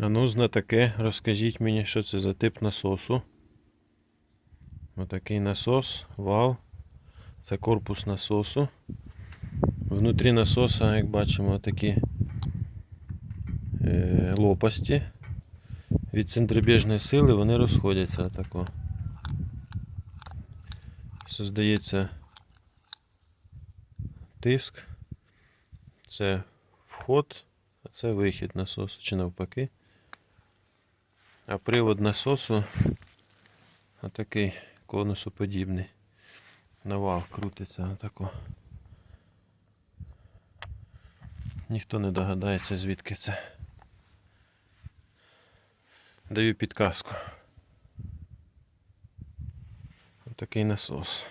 А ну, знатоке, розкажіть мені, що це за тип насосу. Отакий насос, вал. Це корпус насосу. Внутрі насоса, як бачимо, такі е, лопасті. Від центробіжної сили вони розходяться отако. Создається тиск. Це вход, а це вихід насосу, чи навпаки. А привод насосу отакий конусоподібний. Навал крутиться отако. Ніхто не догадається, звідки це. Даю підказку. Отакий насос.